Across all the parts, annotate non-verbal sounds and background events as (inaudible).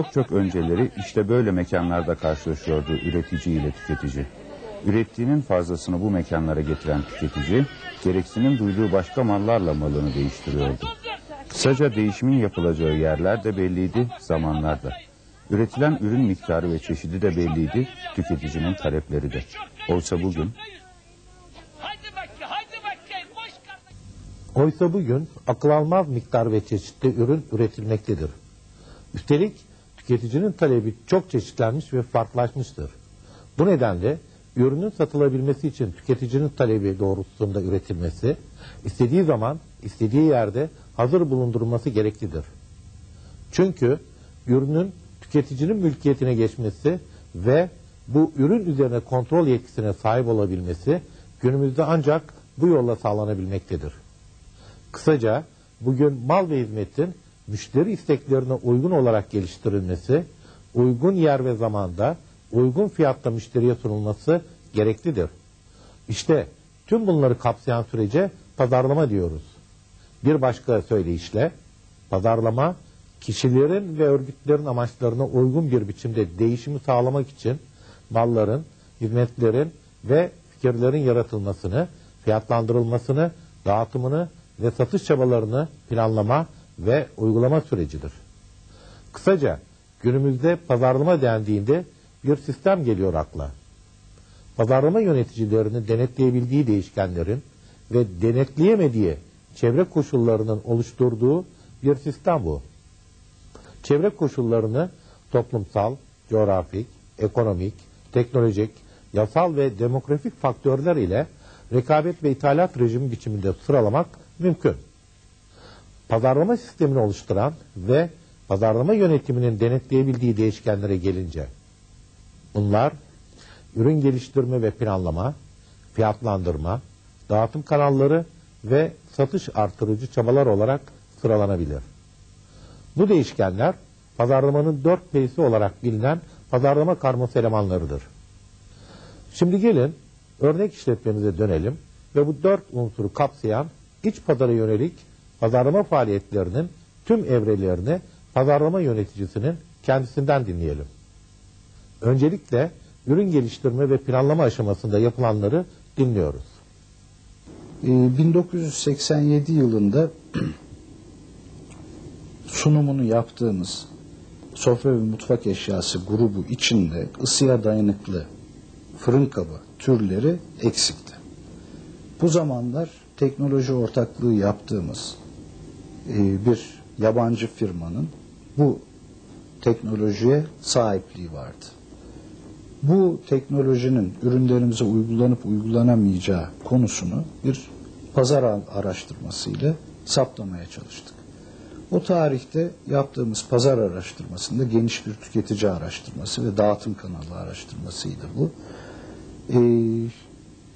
Çok çok önceleri işte böyle mekanlarda karşılaşıyordu üretici ile tüketici. Ürettiğinin fazlasını bu mekanlara getiren tüketici, gereksinim duyduğu başka mallarla malını değiştiriyordu. Kısaca değişimin yapılacağı yerler de belliydi, zamanlar da. Üretilen ürün miktarı ve çeşidi de belliydi, tüketicinin talepleri de. Oysa bugün. Oysa bugün akıl almaz miktar ve çeşitli ürün üretilmektedir. Üstelik tüketicinin talebi çok çeşitlenmiş ve farklılaşmıştır. Bu nedenle ürünün satılabilmesi için tüketicinin talebi doğrultusunda üretilmesi, istediği zaman, istediği yerde hazır bulundurulması gereklidir. Çünkü ürünün tüketicinin mülkiyetine geçmesi ve bu ürün üzerine kontrol yetkisine sahip olabilmesi günümüzde ancak bu yolla sağlanabilmektedir. Kısaca bugün mal ve hizmetin müşteri isteklerine uygun olarak geliştirilmesi, uygun yer ve zamanda, uygun fiyatta müşteriye sunulması gereklidir. İşte tüm bunları kapsayan sürece pazarlama diyoruz. Bir başka söyleyişle pazarlama kişilerin ve örgütlerin amaçlarına uygun bir biçimde değişimi sağlamak için malların, hizmetlerin ve fikirlerin yaratılmasını, fiyatlandırılmasını, dağıtımını ve satış çabalarını planlama ve uygulama sürecidir. Kısaca günümüzde pazarlama dendiğinde bir sistem geliyor akla. Pazarlama yöneticilerinin denetleyebildiği değişkenlerin ve denetleyemediği çevre koşullarının oluşturduğu bir sistem bu. Çevre koşullarını toplumsal, coğrafik, ekonomik, teknolojik, yasal ve demografik faktörler ile rekabet ve ithalat rejimi biçiminde sıralamak mümkün. Pazarlama sistemini oluşturan ve pazarlama yönetiminin denetleyebildiği değişkenlere gelince bunlar ürün geliştirme ve planlama, fiyatlandırma, dağıtım kanalları ve satış artırıcı çabalar olarak sıralanabilir. Bu değişkenler pazarlamanın dört P'si olarak bilinen pazarlama karması elemanlarıdır. Şimdi gelin örnek işletmemize dönelim ve bu dört unsuru kapsayan iç pazara yönelik pazarlama faaliyetlerinin tüm evrelerini pazarlama yöneticisinin kendisinden dinleyelim. Öncelikle ürün geliştirme ve planlama aşamasında yapılanları dinliyoruz. Ee, 1987 yılında (clears throat) sunumunu yaptığımız sofra ve mutfak eşyası grubu içinde ısıya dayanıklı fırın kabı türleri eksikti. Bu zamanlar teknoloji ortaklığı yaptığımız e, bir yabancı firmanın bu teknolojiye sahipliği vardı. Bu teknolojinin ürünlerimize uygulanıp uygulanamayacağı konusunu bir pazar araştırmasıyla saptamaya çalıştık. O tarihte yaptığımız pazar araştırmasında geniş bir tüketici araştırması ve dağıtım kanalı araştırmasıydı bu. Ee,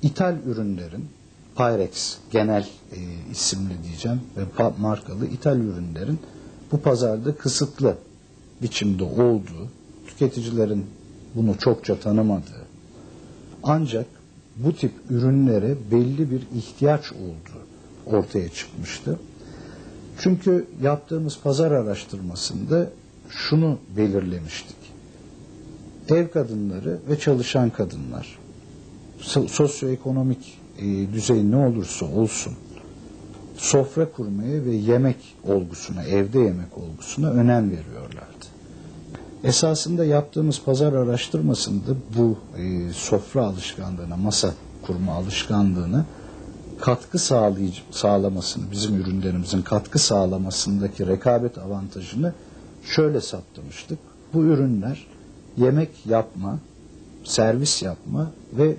ithal ürünlerin Pyrex genel e, isimli diyeceğim ve pa- markalı ithal ürünlerin bu pazarda kısıtlı biçimde olduğu, tüketicilerin bunu çokça tanımadığı, ancak bu tip ürünlere belli bir ihtiyaç olduğu ortaya çıkmıştı. Çünkü yaptığımız pazar araştırmasında şunu belirlemiştik. Ev kadınları ve çalışan kadınlar so- sosyoekonomik e, düzey ne olursa olsun sofra kurmaya ve yemek olgusuna, evde yemek olgusuna önem veriyorlardı. Esasında yaptığımız pazar araştırmasında bu e, sofra alışkanlığına, masa kurma alışkanlığına katkı sağlayıcı, sağlamasını, bizim ürünlerimizin katkı sağlamasındaki rekabet avantajını şöyle saptamıştık. Bu ürünler yemek yapma, servis yapma ve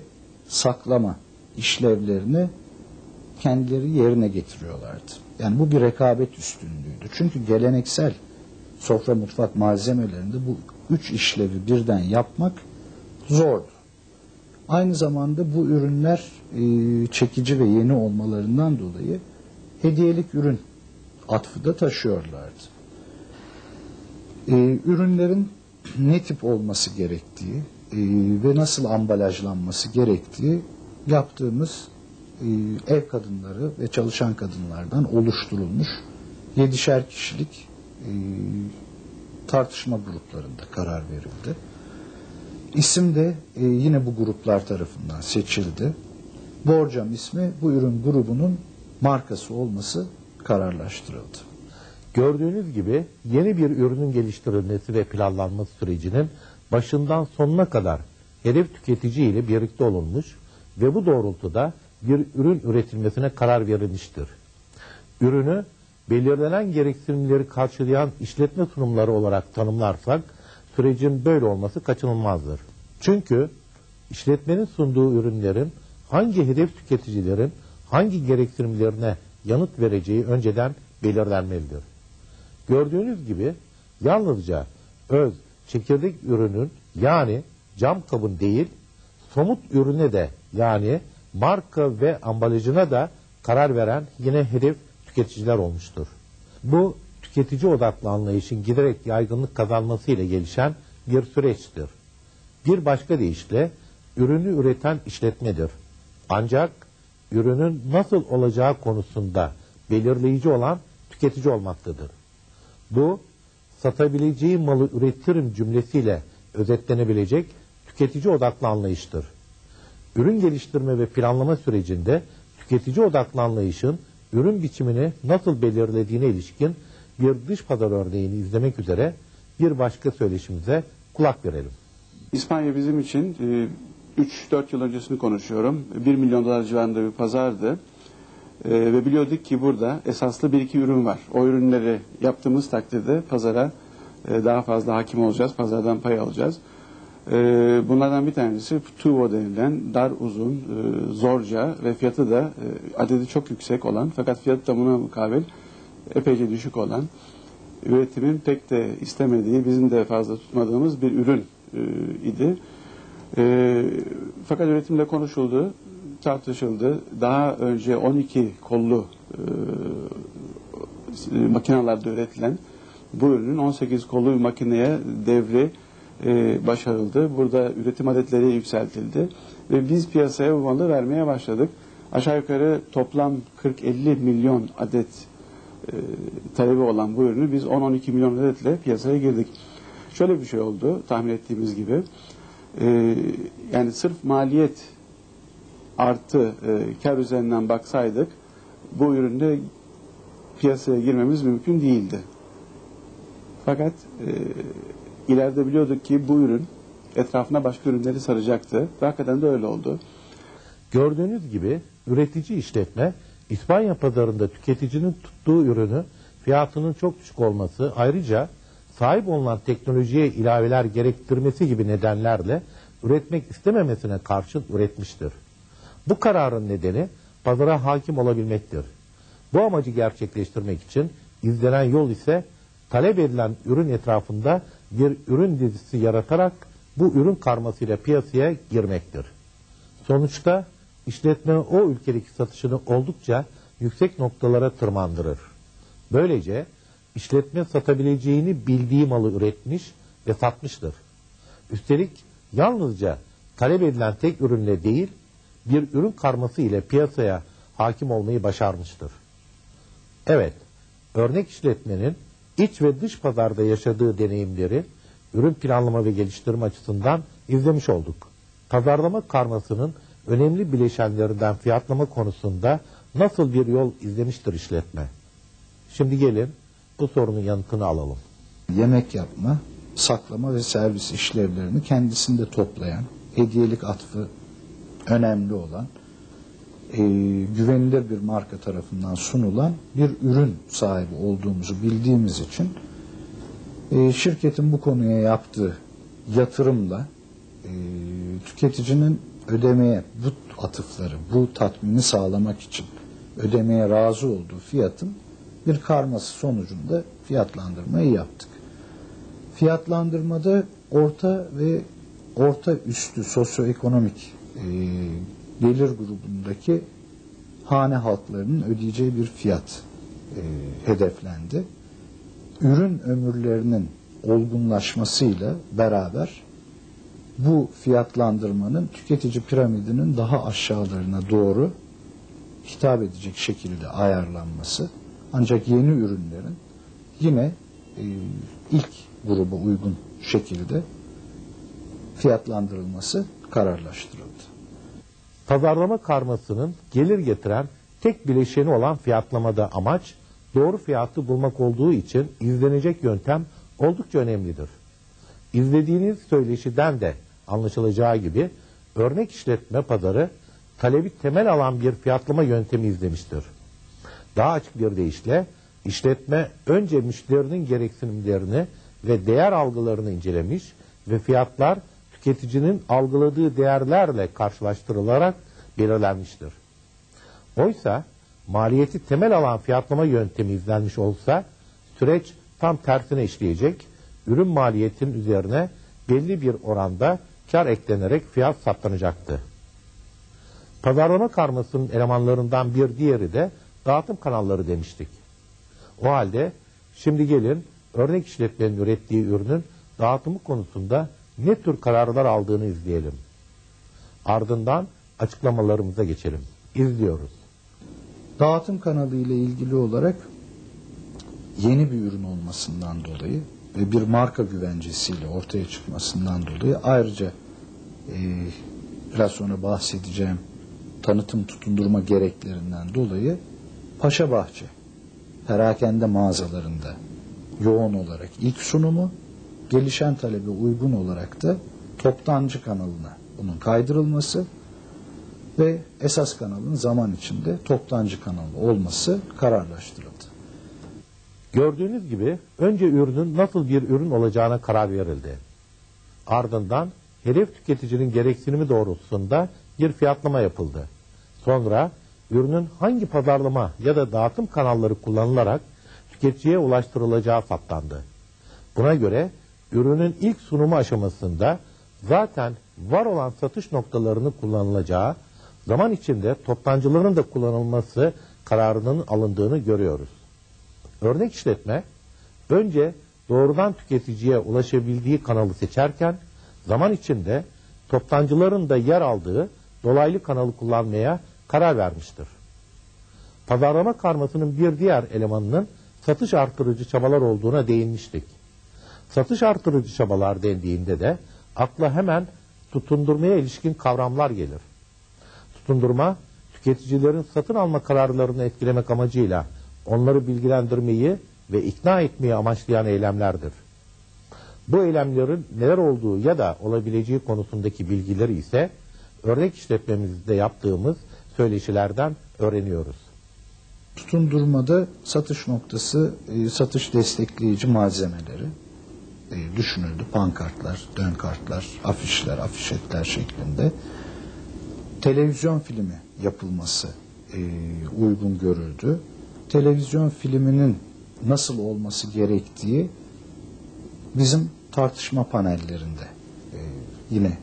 saklama işlevlerini kendileri yerine getiriyorlardı. Yani bu bir rekabet üstünlüğüydü. Çünkü geleneksel sofra mutfak malzemelerinde bu üç işlevi birden yapmak zordu. Aynı zamanda bu ürünler e, çekici ve yeni olmalarından dolayı hediyelik ürün atfı da taşıyorlardı. E, ürünlerin ne tip olması gerektiği e, ve nasıl ambalajlanması gerektiği yaptığımız e, ev kadınları ve çalışan kadınlardan oluşturulmuş yedişer kişilik e, tartışma gruplarında karar verildi. İsim de e, yine bu gruplar tarafından seçildi. Borcam ismi bu ürün grubunun markası olması kararlaştırıldı. Gördüğünüz gibi yeni bir ürünün geliştirilmesi ve planlanması sürecinin başından sonuna kadar hedef tüketici ile birlikte olunmuş ve bu doğrultuda bir ürün üretilmesine karar verilmiştir. Ürünü belirlenen gereksinimleri karşılayan işletme sunumları olarak tanımlarsak sürecin böyle olması kaçınılmazdır. Çünkü işletmenin sunduğu ürünlerin hangi hedef tüketicilerin hangi gereksinimlerine yanıt vereceği önceden belirlenmelidir. Gördüğünüz gibi yalnızca öz çekirdek ürünün yani cam kabın değil somut ürüne de yani marka ve ambalajına da karar veren yine hedef tüketiciler olmuştur. Bu tüketici odaklı anlayışın giderek yaygınlık kazanmasıyla gelişen bir süreçtir. Bir başka deyişle ürünü üreten işletmedir. Ancak ürünün nasıl olacağı konusunda belirleyici olan tüketici olmaktadır. Bu satabileceği malı üretirim cümlesiyle özetlenebilecek tüketici odaklı anlayıştır. Ürün geliştirme ve planlama sürecinde tüketici odaklı anlayışın ürün biçimini nasıl belirlediğine ilişkin bir dış pazar örneğini izlemek üzere bir başka söyleşimize kulak verelim. İspanya bizim için e, 3-4 yıl öncesini konuşuyorum. 1 milyon dolar civarında bir pazardı. E, ve biliyorduk ki burada esaslı bir iki ürün var. O ürünleri yaptığımız takdirde pazara e, daha fazla hakim olacağız. Pazardan pay alacağız. E, bunlardan bir tanesi tuvo denilen dar uzun, e, zorca ve fiyatı da e, adedi çok yüksek olan fakat fiyatı da buna mukabil epeyce düşük olan üretimin pek de istemediği, bizim de fazla tutmadığımız bir ürün e, idi. E, fakat üretimde konuşuldu, tartışıldı. Daha önce 12 kollu e, makinalarda üretilen bu ürünün 18 kollu bir makineye devri e, başarıldı. Burada üretim adetleri yükseltildi ve biz piyasaya bu malı vermeye başladık. Aşağı yukarı toplam 40-50 milyon adet e, talebi olan bu ürünü biz 10-12 milyon adetle piyasaya girdik. Şöyle bir şey oldu tahmin ettiğimiz gibi. E, yani sırf maliyet artı e, kar üzerinden baksaydık bu üründe piyasaya girmemiz mümkün değildi. Fakat e, ileride biliyorduk ki bu ürün etrafına başka ürünleri saracaktı. Ve hakikaten de öyle oldu. Gördüğünüz gibi üretici işletme İspanya pazarında tüketicinin tuttuğu ürünü fiyatının çok düşük olması ayrıca sahip olunan teknolojiye ilaveler gerektirmesi gibi nedenlerle üretmek istememesine karşın üretmiştir. Bu kararın nedeni pazara hakim olabilmektir. Bu amacı gerçekleştirmek için izlenen yol ise talep edilen ürün etrafında bir ürün dizisi yaratarak bu ürün karmasıyla piyasaya girmektir. Sonuçta işletme o ülkedeki satışını oldukça yüksek noktalara tırmandırır. Böylece işletme satabileceğini bildiği malı üretmiş ve satmıştır. Üstelik yalnızca talep edilen tek ürünle değil, bir ürün karması ile piyasaya hakim olmayı başarmıştır. Evet, örnek işletmenin iç ve dış pazarda yaşadığı deneyimleri ürün planlama ve geliştirme açısından izlemiş olduk. Pazarlama karmasının önemli bileşenlerinden fiyatlama konusunda nasıl bir yol izlemiştir işletme? Şimdi gelin bu sorunun yanıtını alalım. Yemek yapma, saklama ve servis işlevlerini kendisinde toplayan, hediyelik atfı önemli olan, e, güvenilir bir marka tarafından sunulan bir ürün sahibi olduğumuzu bildiğimiz için e, şirketin bu konuya yaptığı yatırımla e, tüketicinin ödemeye bu atıfları, bu tatmini sağlamak için ödemeye razı olduğu fiyatın bir karması sonucunda fiyatlandırmayı yaptık. Fiyatlandırmada orta ve orta üstü sosyoekonomik e, gelir grubundaki hane halklarının ödeyeceği bir fiyat e, hedeflendi. Ürün ömürlerinin olgunlaşmasıyla beraber bu fiyatlandırmanın tüketici piramidinin daha aşağılarına doğru hitap edecek şekilde ayarlanması ancak yeni ürünlerin yine e, ilk gruba uygun şekilde fiyatlandırılması kararlaştırıldı. Pazarlama karmasının gelir getiren tek bileşeni olan fiyatlamada amaç doğru fiyatı bulmak olduğu için izlenecek yöntem oldukça önemlidir. İzlediğiniz söyleşiden de anlaşılacağı gibi örnek işletme pazarı talebi temel alan bir fiyatlama yöntemi izlemiştir. Daha açık bir deyişle işletme önce müşterinin gereksinimlerini ve değer algılarını incelemiş ve fiyatlar tüketicinin algıladığı değerlerle karşılaştırılarak belirlenmiştir. Oysa maliyeti temel alan fiyatlama yöntemi izlenmiş olsa süreç tam tersine işleyecek, ürün maliyetinin üzerine belli bir oranda kar eklenerek fiyat saptanacaktı. Pazarlama karmasının elemanlarından bir diğeri de dağıtım kanalları demiştik. O halde şimdi gelin örnek işletmenin ürettiği ürünün dağıtımı konusunda ne tür kararlar aldığını izleyelim. Ardından açıklamalarımıza geçelim. İzliyoruz. Dağıtım kanalı ile ilgili olarak yeni bir ürün olmasından dolayı ve bir marka güvencesiyle ortaya çıkmasından dolayı ayrıca e, biraz sonra bahsedeceğim tanıtım tutundurma gereklerinden dolayı Paşa Bahçe perakende mağazalarında yoğun olarak ilk sunumu gelişen talebe uygun olarak da toptancı kanalına bunun kaydırılması ve esas kanalın zaman içinde toptancı kanalı olması kararlaştırıldı. Gördüğünüz gibi önce ürünün nasıl bir ürün olacağına karar verildi. Ardından hedef tüketicinin gereksinimi doğrultusunda bir fiyatlama yapıldı. Sonra ürünün hangi pazarlama ya da dağıtım kanalları kullanılarak tüketiciye ulaştırılacağı saptandı. Buna göre ürünün ilk sunumu aşamasında zaten var olan satış noktalarını kullanılacağı, zaman içinde toptancıların da kullanılması kararının alındığını görüyoruz. Örnek işletme önce doğrudan tüketiciye ulaşabildiği kanalı seçerken zaman içinde toptancıların da yer aldığı dolaylı kanalı kullanmaya karar vermiştir. Pazarlama karmasının bir diğer elemanının satış artırıcı çabalar olduğuna değinmiştik. Satış artırıcı çabalar dendiğinde de akla hemen tutundurmaya ilişkin kavramlar gelir. Tutundurma, tüketicilerin satın alma kararlarını etkilemek amacıyla onları bilgilendirmeyi ve ikna etmeyi amaçlayan eylemlerdir. Bu eylemlerin neler olduğu ya da olabileceği konusundaki bilgileri ise örnek işletmemizde yaptığımız söyleşilerden öğreniyoruz. Tutundurmada satış noktası e, satış destekleyici malzemeleri e, düşünüldü. Pankartlar, dön kartlar, afişler, afişetler şeklinde. Televizyon filmi yapılması e, uygun görüldü. Televizyon filminin nasıl olması gerektiği bizim tartışma panellerinde e, yine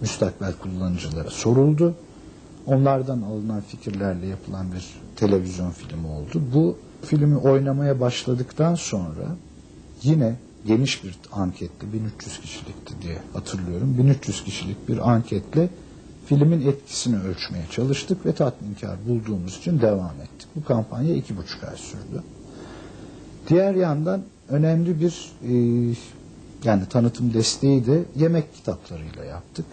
müstakbel kullanıcılara soruldu. Onlardan alınan fikirlerle yapılan bir televizyon filmi oldu. Bu filmi oynamaya başladıktan sonra yine geniş bir anketle 1300 kişilikti diye hatırlıyorum. 1300 kişilik bir anketle filmin etkisini ölçmeye çalıştık ve tatminkar bulduğumuz için devam ettik. Bu kampanya iki buçuk ay sürdü. Diğer yandan önemli bir e, yani tanıtım desteği de yemek kitaplarıyla yaptık.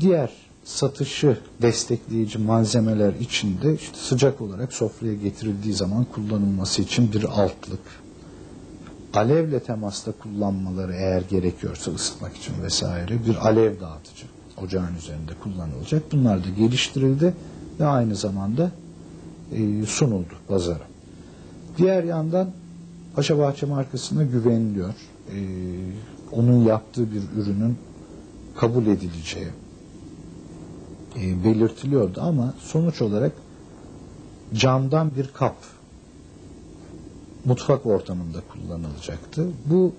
Diğer satışı destekleyici malzemeler içinde işte sıcak olarak sofraya getirildiği zaman kullanılması için bir altlık, alevle temasta kullanmaları eğer gerekiyorsa ısıtmak için vesaire bir alev dağıtıcı ocağın üzerinde kullanılacak. Bunlar da geliştirildi ve aynı zamanda e, sunuldu pazara. Diğer yandan Paşabahçe markasına güveniliyor. E, onun yaptığı bir ürünün kabul edileceği e, belirtiliyordu ama sonuç olarak camdan bir kap mutfak ortamında kullanılacaktı. Bu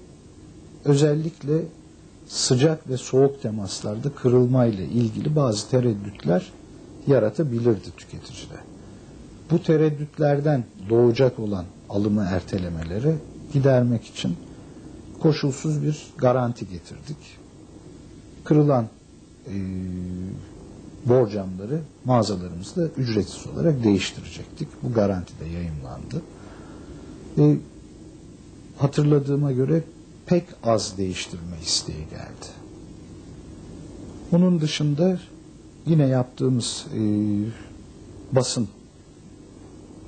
özellikle sıcak ve soğuk temaslarda kırılma ile ilgili bazı tereddütler yaratabilirdi tüketicide. Bu tereddütlerden doğacak olan alımı ertelemeleri gidermek için koşulsuz bir garanti getirdik. Kırılan e, borcamları mağazalarımızda ücretsiz olarak değiştirecektik. Bu garanti de yayınlandı. E, hatırladığıma göre pek az değiştirme isteği geldi. Onun dışında yine yaptığımız e, basın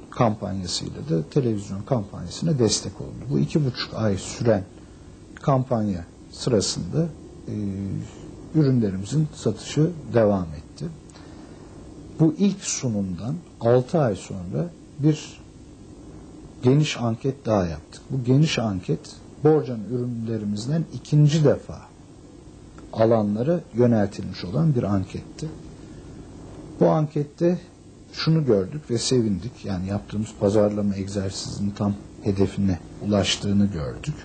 kampanyasıyla da televizyon kampanyasına destek oldu. Bu iki buçuk ay süren kampanya sırasında e, ürünlerimizin satışı devam etti. Bu ilk sunumdan 6 ay sonra bir geniş anket daha yaptık. Bu geniş anket Borca'nın ürünlerimizden ikinci defa alanlara yöneltilmiş olan bir anketti. Bu ankette şunu gördük ve sevindik. Yani yaptığımız pazarlama egzersizinin tam hedefine ulaştığını gördük.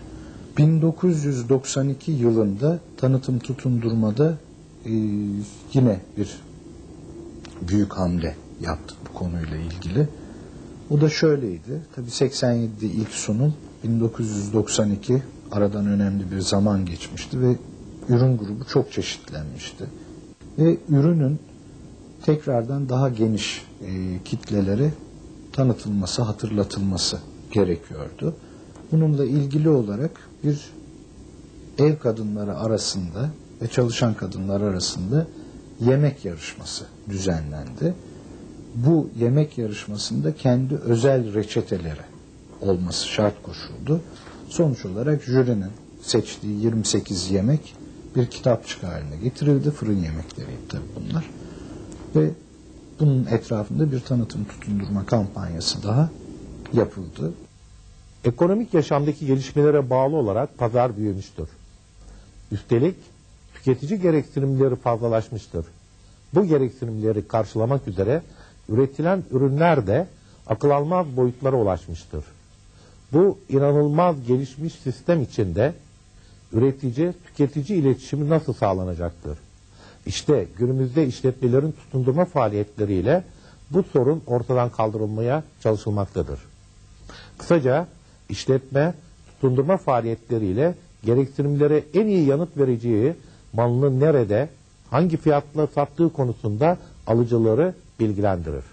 1992 yılında tanıtım tutundurmada e, yine bir büyük hamle yaptık bu konuyla ilgili. O da şöyleydi. Tabii 87'de ilk sunum, 1992 aradan önemli bir zaman geçmişti ve ürün grubu çok çeşitlenmişti. Ve ürünün tekrardan daha geniş e, kitlelere tanıtılması, hatırlatılması gerekiyordu. Bununla ilgili olarak bir ev kadınları arasında ve çalışan kadınlar arasında yemek yarışması düzenlendi. Bu yemek yarışmasında kendi özel reçeteleri olması şart koşuldu. Sonuç olarak jürinin seçtiği 28 yemek bir kitapçık haline getirildi. Fırın yemekleriydi tabii bunlar. Ve bunun etrafında bir tanıtım tutundurma kampanyası daha yapıldı. Ekonomik yaşamdaki gelişmelere bağlı olarak pazar büyümüştür. Üstelik tüketici gereksinimleri fazlalaşmıştır. Bu gereksinimleri karşılamak üzere üretilen ürünler de akıl almaz boyutlara ulaşmıştır. Bu inanılmaz gelişmiş sistem içinde üretici tüketici iletişimi nasıl sağlanacaktır? İşte günümüzde işletmelerin tutundurma faaliyetleriyle bu sorun ortadan kaldırılmaya çalışılmaktadır. Kısaca işletme tutundurma faaliyetleriyle gereksinimlere en iyi yanıt vereceği malını nerede, hangi fiyatla sattığı konusunda alıcıları bilgilendirir.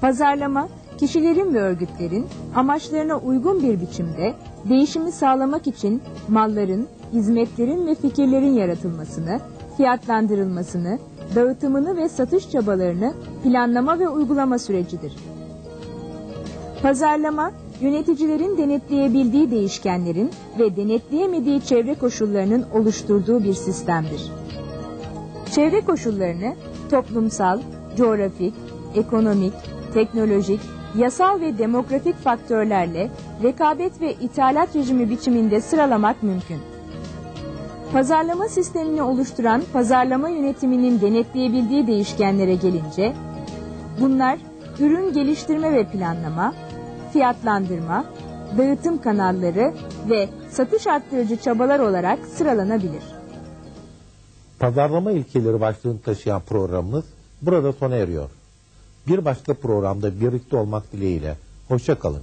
Pazarlama, kişilerin ve örgütlerin amaçlarına uygun bir biçimde değişimi sağlamak için malların, hizmetlerin ve fikirlerin yaratılmasını, fiyatlandırılmasını, dağıtımını ve satış çabalarını planlama ve uygulama sürecidir. Pazarlama, yöneticilerin denetleyebildiği değişkenlerin ve denetleyemediği çevre koşullarının oluşturduğu bir sistemdir. Çevre koşullarını toplumsal, coğrafik, ekonomik, teknolojik, yasal ve demografik faktörlerle rekabet ve ithalat rejimi biçiminde sıralamak mümkün. Pazarlama sistemini oluşturan pazarlama yönetiminin denetleyebildiği değişkenlere gelince, bunlar ürün geliştirme ve planlama, fiyatlandırma, dağıtım kanalları ve satış arttırıcı çabalar olarak sıralanabilir. Pazarlama ilkeleri başlığını taşıyan programımız burada sona eriyor. Bir başka programda birlikte olmak dileğiyle. Hoşça kalın.